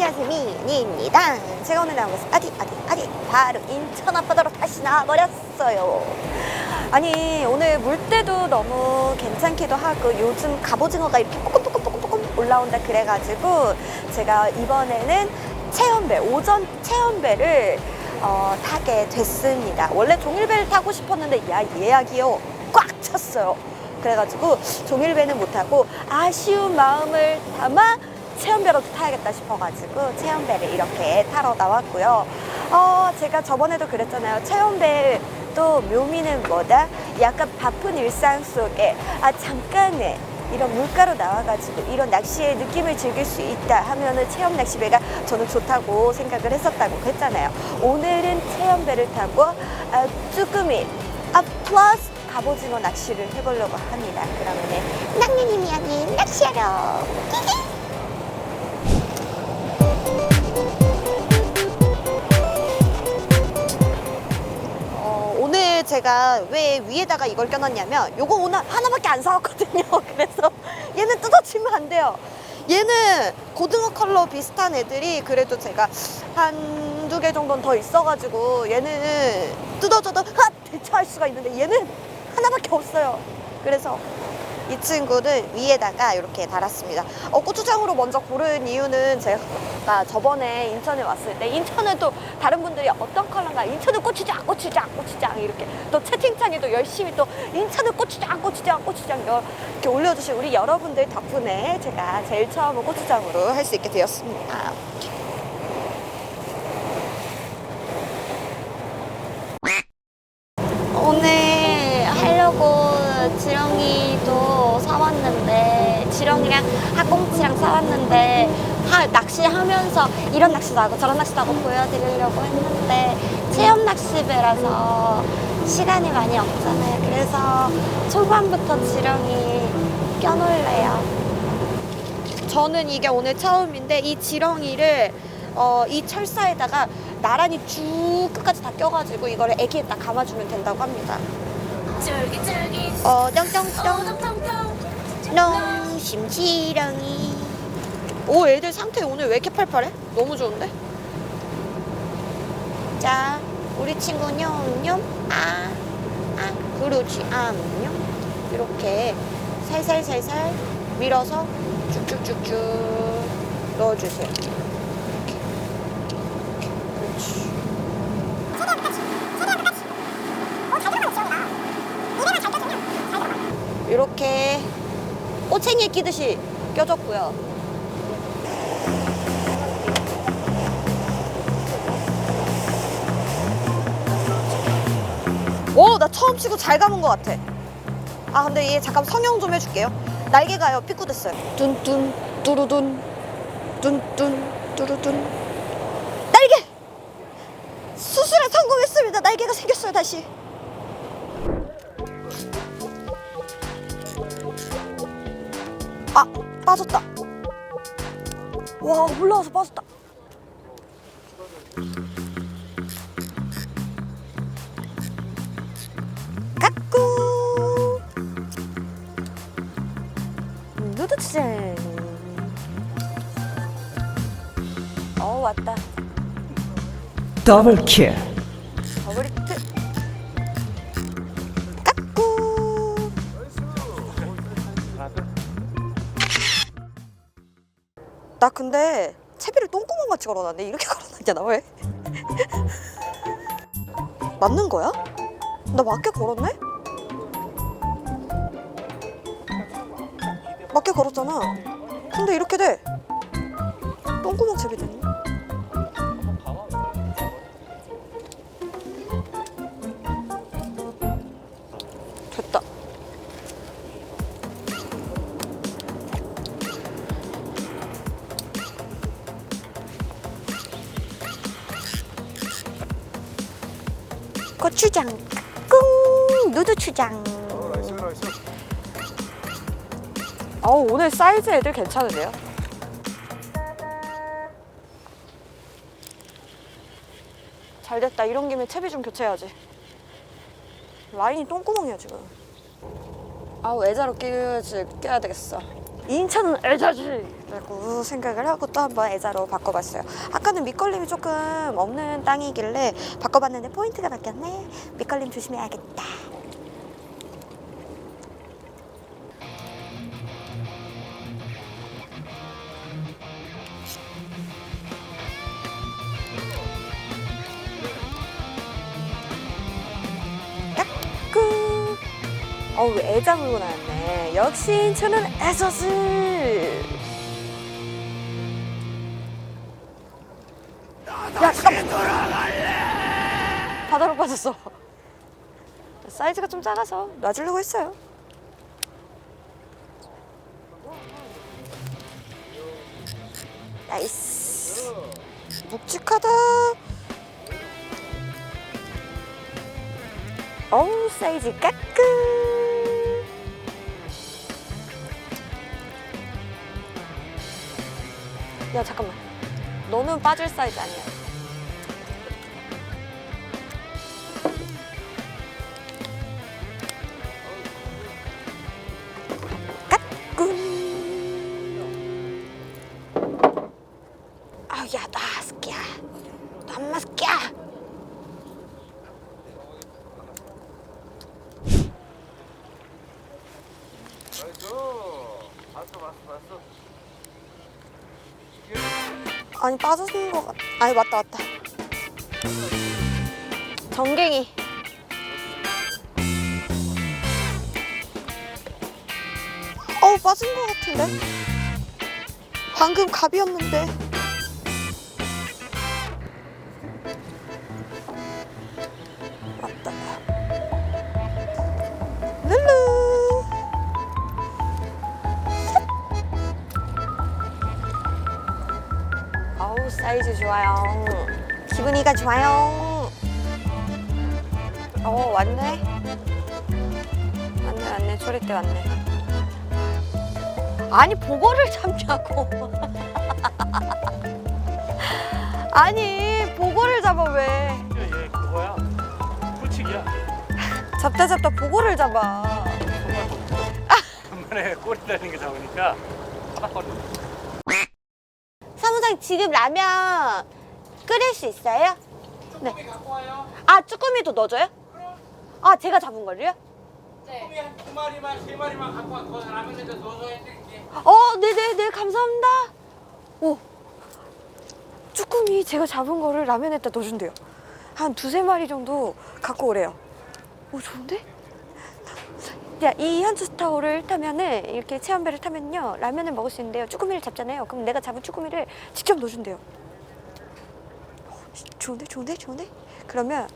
안녕하세요 미니입니다. 제가 오늘 나온 곳은 어디 어디 어디 바로 인천 앞바다로 다시 나와버렸어요. 아니 오늘 물때도 너무 괜찮기도 하고 요즘 갑오징어가 이렇게 뽀끔뽀끔뽀끔뽀끔 올라온다 그래가지고 제가 이번에는 체험배 오전 체험배를 어, 타게 됐습니다. 원래 종일배를 타고 싶었는데 야 예약이요. 꽉 찼어요. 그래가지고 종일배는 못하고 아쉬운 마음을 담아 체험배로 타야겠다 싶어가지고 체험배를 이렇게 타러 나왔고요. 어, 제가 저번에도 그랬잖아요. 체험배 또 묘미는 뭐다? 약간 바쁜 일상 속에 아 잠깐의 이런 물가로 나와가지고 이런 낚시의 느낌을 즐길 수 있다 하면은 체험 낚시배가 저는 좋다고 생각을 했었다고 했잖아요. 오늘은 체험배를 타고 아, 쭈꾸미 아 플러스 갑오징어 낚시를 해보려고 합니다. 그러면은 낭님이 아닌 낚시하러 제가 왜 위에다가 이걸 껴놨냐면 요거 오늘 하나밖에 안 사왔거든요. 그래서 얘는 뜯어지면 안 돼요. 얘는 고등어 컬러 비슷한 애들이 그래도 제가 한 두 개 정도는 더 있어가지고 얘는 뜯어져도 하! 대처할 수가 있는데 얘는 하나밖에 없어요. 그래서 이 친구는 위에다가 이렇게 달았습니다. 어, 고추장으로 먼저 고른 이유는 제가 저번에 인천에 왔을 때 인천에도 다른 분들이 어떤 컬러인가 인천은 고추장, 고추장, 고추장 이렇게 또 채팅창에 도 열심히 또 인천은 고추장, 고추장, 고추장 이렇게 올려주신 우리 여러분들 덕분에 제가 제일 처음은 고추장으로 할 수 있게 되었습니다. 오늘 하려고 지렁이도 사왔는데 지렁이랑 학 꽁치랑 사왔는데 하, 낚시하면서 이런 낚시도 하고 저런 낚시도 하고 보여드리려고 했는데 체험 낚시배라서 시간이 많이 없잖아요. 그래서 초반부터 지렁이 껴놓을래요. 저는 이게 오늘 처음인데 이 지렁이를 어, 이 철사에다가 나란히 쭉 끝까지 다 껴가지고 이거를 애기에다 감아주면 된다고 합니다. 쫄깃쫄깃. 어, 뿅뿅뿅, 어정통통 농, 심지렁이. 오, 애들 상태 오늘 왜 이렇게 팔팔해? 너무 좋은데? 자, 우리 친구 뇽뇽, 아, 아, 그렇지, 아, 뇽. 이렇게 살살살살 밀어서 쭉쭉쭉쭉 넣어주세요. 이렇게. 그렇지. 이렇게 꼬챙이에 끼듯이 껴줬고요. 오, 나 처음 치고 잘 감은 것 같아. 아, 근데 얘 잠깐 성형 좀 해줄게요. 날개가요, 피꾸됐어요. 뚠뚠, 뚜루둔, 뚠뚠, 뚜루둔. 날개! 수술에 성공했습니다. 날개가 생겼어요, 다시. 아 빠졌다. 와 올라와서 빠졌다. 까꾸 누드치젤 어 왔다. 더블 킬. 더블 히트 나 근데 채비를 똥구멍 같이 걸어놨네 이렇게 걸어놨냐 나 왜? 맞는 거야? 나 맞게 걸었네? 맞게 걸었잖아 근데 이렇게 돼 똥구멍 채비 됐네 추장. 꿍! 누드 추장. 어 오늘 사이즈 애들 괜찮은데요? 잘 됐다. 이런 김에 채비 좀 교체해야지. 라인이 똥구멍이야 지금. 아우 애자로 끼, 껴야 되겠어 인천은 애자지 라고 생각을 하고 또 한번 애자로 바꿔봤어요. 아까는 밑걸림이 조금 없는 땅이길래 바꿔봤는데 포인트가 바뀌었네. 밑걸림 조심해야겠다. 어우 애자 물고 나왔네. 역시 인천은 애자지. 야, 잠깐. 바다로 빠졌어. 사이즈가 좀 작아서 놔주려고 했어요. 나이스. 묵직하다. 어우, 사이즈 까끔. 야, 잠깐만. 너는 빠질 사이즈 아니야. 야, 나 스키야. 너무 스키야. 아니 빠져진 것 같. 아니 맞다 맞다. 정갱이. 어우 빠진 것 같은데. 방금 갑이었는데. 좋아요. 기분이가 좋아요. 어 왔네. 왔네 왔네 초리대 왔네. 아니 보고를 잡냐고. 아니 보고를 잡아 왜? 얘 그거야. 꿀치기야. 잡다 잡다 보고를 잡아. 간만에 꼬리 다는 게 잡으니까 하나거든. 지금 라면 끓일 수 있어요? 네. 아 쭈꾸미도 넣어줘요? 아 제가 잡은 거를요? 쭈꾸미 한 두 마리만 세 마리만 갖고 와. 거 라면에다 넣어서 해드릴게. 어, 네네네, 감사합니다. 오, 쭈꾸미 제가 잡은 거를 라면에다 넣어준대요. 한 두세 마리 정도 갖고 오래요. 오, 좋은데? 야, 이 현수타오를 타면은, 이렇게 체험배를 타면요, 라면을 먹을 수 있는데요. 쭈꾸미를 잡잖아요. 그럼 내가 잡은 쭈꾸미를 직접 넣어준대요. 어, 좋은데, 좋은데, 좋은데? 그러면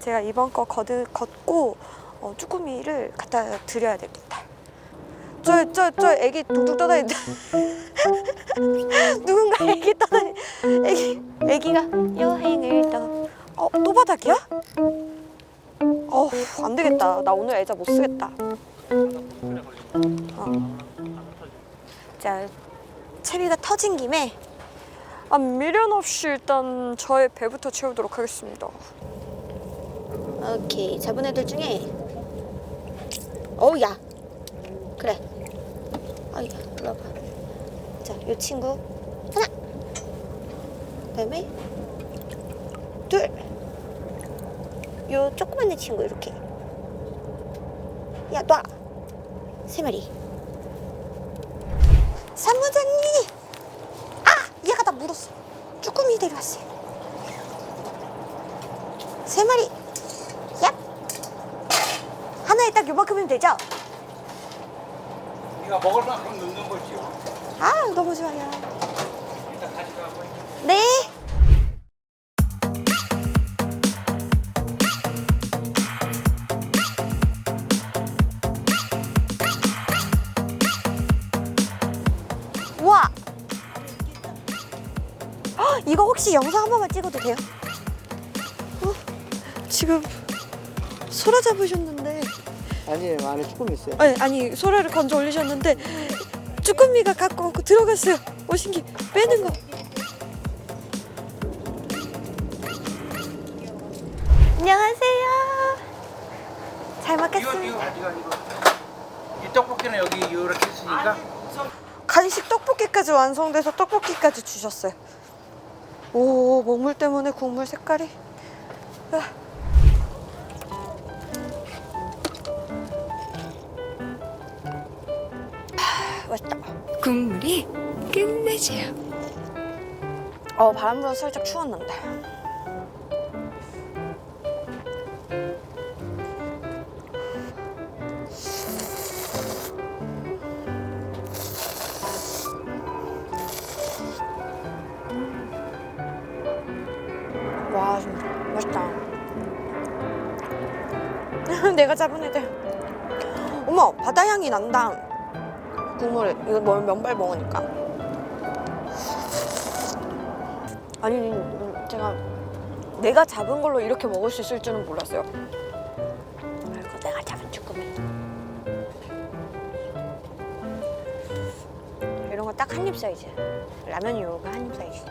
제가 이번 거 거드, 걷고, 어, 쭈꾸미를 갖다 드려야 되겠다. 저, 저, 저 애기 둥둥 떠다닌다. 누군가 애기 떠다니, 애기, 애기가 여행을 떠. 어, 또 바닥이야? 어우, 안 되겠다. 나 오늘 애자 못 쓰겠다. 어. 자, 채비가 터진 김에 아, 미련 없이 일단 저의 배부터 채우도록 하겠습니다. 오케이, 잡은 애들 중에 어우, 야. 그래. 아이, 일로 와봐. 자, 요 친구 하나. 그다음에 둘. 요 조그만 애 친구 이렇게. 야, 놔. 세 마리. 사무장님. 아, 얘가 나 물었어. 쭈꾸미 데려왔어요. 세 마리. 얍. 하나에 딱 요만큼이면 되죠? 네가 먹을 만큼 넣는 거지요. 아, 너무 좋아요. 일단 가져가고. 네. 혹시 영상 한 번만 찍어도 돼요? 어? 지금 소라 잡으셨는데 아니에요 안에 쭈꾸미 있어요 아니, 아니 소라를 건져 올리셨는데 쭈꾸미가 갖고 오고 들어갔어요. 오신 기 빼는 거. 안녕하세요. 잘 먹겠습니다. 이거 이거 이거. 이 떡볶이는 여기 이렇게 있으니까 간식 떡볶이까지 완성돼서 떡볶이까지 주셨어요. 오, 먹물 때문에 국물 색깔이. 으아. 하, 맛있다. 국물이 끝내줘요. 어, 바람 불어서 살짝 추웠는데. 내가 잡은 애들. 어머, 바다 향이 난다. 국물에 이거 뭐 면발 먹으니까. 아니 음, 제가 내가 잡은 걸로 이렇게 먹을 수 있을 줄은 몰랐어요. 그리고 내가 잡은 쭈꾸미 이런 거 딱 한 입 사이즈. 라면 요가 한입 사이즈.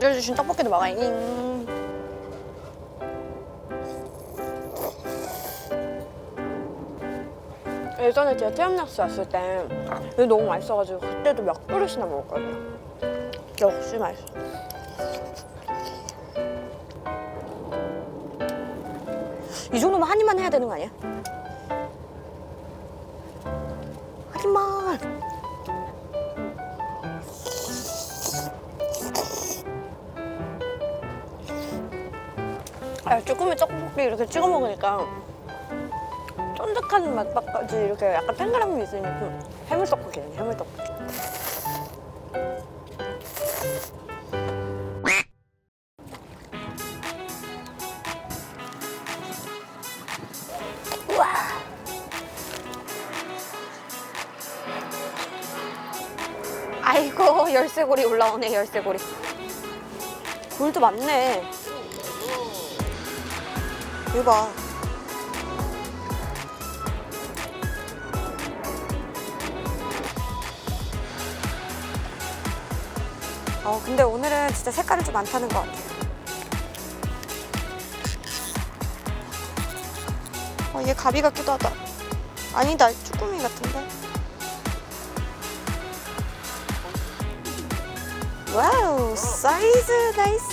음, 만들어주신 떡볶이도 먹어요. 잉. 예전에 제가 태엽약수 왔을 때 이거 너무 맛있어가지고 그때도 몇 그릇이나 먹었거든요. 역시 맛있어. 이 정도면 한 입만 해야 되는 거 아니야? 한 입만. 아, 쭈꾸미 떡볶이 이렇게 찍어 먹으니까 쫀득한 맛까지 이렇게 약간 탱글함이 있으니까 그 해물 떡볶이네 해물 떡볶이. 우와. 아이고 열쇠고리 올라오네 열쇠고리. 굴도 많네. 대박. 어, 근데 오늘은 진짜 색깔이 좀 많다는 것 같아요. 어, 얘 가비 같기도 하다. 아니다, 쭈꾸미 같은데. 와우, 사이즈 나이스.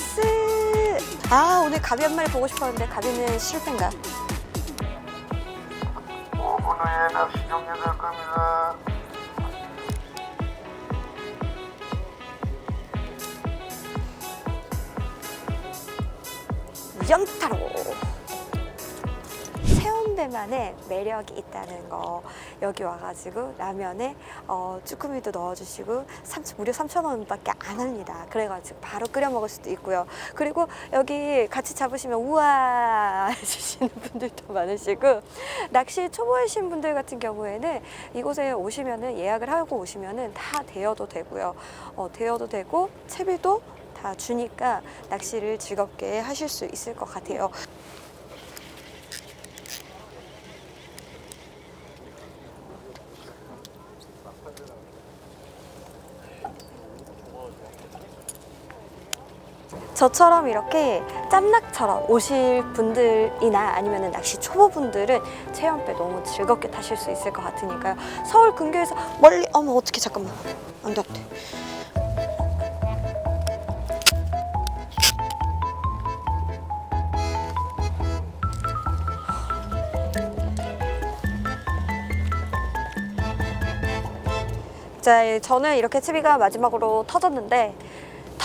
아, 오늘 가비 한 마리 보고 싶었는데 가비는 실패인가? 5분 후에 납치 종료될 겁니다. 연타로 새운대만의 매력이 있다는 거 여기 와가지고 라면에 어, 쭈꾸미도 넣어주시고 3, 무려 3,000원밖에 안 합니다. 그래가지고 바로 끓여 먹을 수도 있고요. 그리고 여기 같이 잡으시면 우와 해주시는 분들도 많으시고 낚시 초보이신 분들 같은 경우에는 이곳에 오시면은 예약을 하고 오시면은 다 대여도 되고요. 어, 대여도 되고 채비도 다 주니까 낚시를 즐겁게 하실 수 있을 것 같아요. 저처럼 이렇게 짬낙처럼 오실 분들이나 아니면 낚시 초보분들은 체험배 너무 즐겁게 타실 수 있을 것 같으니까요. 서울 근교에서 멀리 어머 어떻게 잠깐만 안 돼 안 돼 자, 저는 이렇게 채비가 마지막으로 터졌는데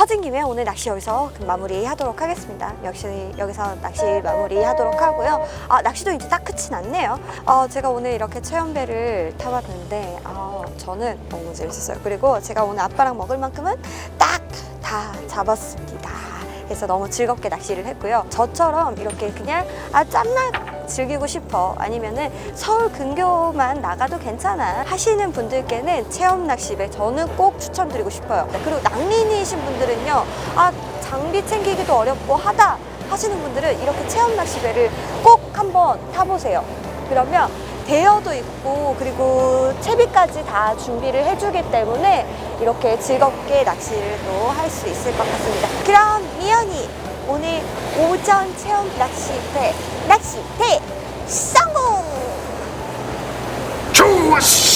터진 김에 오늘 낚시 여기서 마무리하도록 하겠습니다. 역시 여기서 낚시 마무리하도록 하고요. 아, 낚시도 이제 딱 끝이 났네요. 어, 제가 오늘 이렇게 체험배를 타봤는데 아, 저는 너무 재밌었어요. 그리고 제가 오늘 아빠랑 먹을 만큼은 딱 다 잡았습니다. 그래서 너무 즐겁게 낚시를 했고요. 저처럼 이렇게 그냥 아 짬나 즐기고 싶어 아니면은 서울 근교만 나가도 괜찮아 하시는 분들께는 체험 낚시배 저는 꼭 추천드리고 싶어요 그리고 낭린이신 분들은요 아 장비 챙기기도 어렵고 하다 하시는 분들은 이렇게 체험 낚시배를 꼭 한번 타보세요 그러면 대여도 있고 그리고 채비까지 다 준비를 해주기 때문에 이렇게 즐겁게 낚시를 또 할 수 있을 것 같습니다. 그럼 미연이 오늘 오전 체험 낚시대 낚시 대 성공! 좋았어!